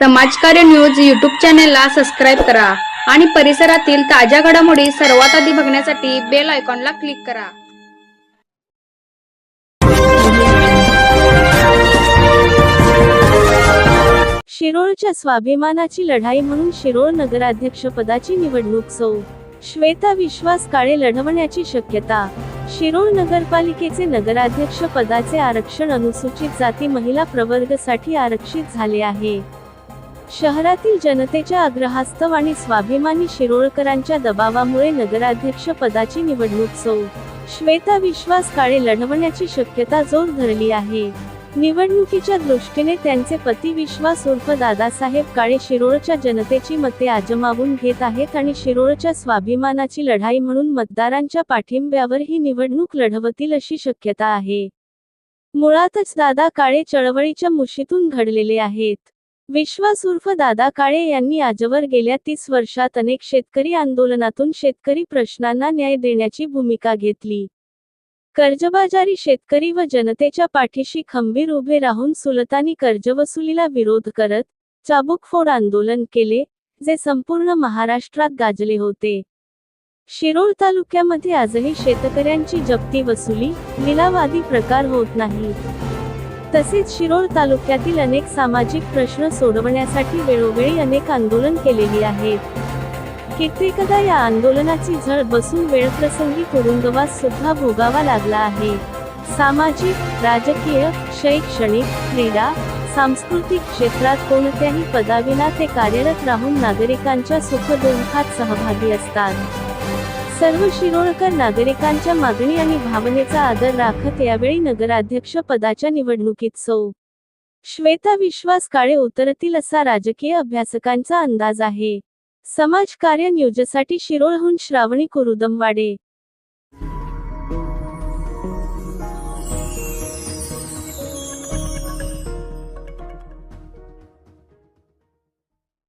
समाजकार्य news YouTube चॅनेलला subscribe करा आणि परिसरातील ताज्या घडामोडी सर्वात आधी बघण्यासाठी बेल आयकॉनला क्लिक करा. शिरोळच्या स्वाभिमानाची लढाई म्हणून शिरोळ नगराध्यक्षपदाची निवडणूक सौ. श्वेता विश्वास काळे लढवण्याची शक्यता. शिरोळ नगरपालिकेचे नगराध्यक्ष पदाचे आरक्षण अनुसूचित जाती महिला प्रवर्गसाठी आरक्षित झाले आहे. शहरातील जनतेच्या आग्रहास्तव आणि स्वाभिमानी शिरोळकरांच्या दबावामुळे नगराध्यक्ष पदाची निवडणूक सौ. श्वेता विश्वास काळे लढवण्याची शक्यता जोर धरली आहे. निवडणुकीच्या दृष्टीने त्यांचे पती विश्वास उर्फ दादासाहेब काळे शिरोळच्या जनतेची मते आजमावून घेत आहेत आणि शिरोळच्या स्वाभिमानाची लढाई म्हणून मतदारांच्या पाठिंब्यावर ही निवडणूक लढवतील अशी शक्यता आहे. मुळातच दादा काळे चळवळीच्या मुशीतून घडलेले आहेत. विश्वासुर्फ दादा काळे यांनी आजवर गेल्या तीस वर्षात अनेक शेतकरी आंदोलनातून शेतकरी प्रश्नांना न्याय देण्याची भूमिका घेतली. कर्जबाजारी शेतकरी व जनतेच्या पाठीशी खंबीर उभे राहून सुलतानी कर्जवसुलीला विरोध करत चाबुकफोड आंदोलन केले जे संपूर्ण महाराष्ट्रात गाजले होते. शिरोळ तालुक्यामध्ये आजही शेतकऱ्यांची जप्ती वसुली लिलावादी प्रकार होत नाही तसेच शिरोळ तालुक्यातील अनेक सामाजिक प्रश्न सोडवण्यासाठी वेळोवेळी अनेक आंदोलन केलेली आहेत. कित्येकदा या आंदोलनाची झळ बसून वेळप्रसंगी तुरुंगवास सुद्धा भोगावा लागला आहे. सामाजिक राजकीय शैक्षणिक क्रीडा सांस्कृतिक क्षेत्रात कोणत्याही पदाविना ते कार्यरत राहून नागरिकांच्या सुखदुःखात सहभागी असतात. सर्व शिरोळकर नागरिकांच्या मागणी आणि भावनेचा आदर राखत यावेळी नगराध्यक्ष पदाच्या निवडणुकीत सौ. श्वेता विश्वास काळे उतरतील असा राजकीय अभ्यासकांचा अंदाज आहे. समाजकार्य न्यूजसाठी शिरोळहून श्रावणी कुरुदमवाडे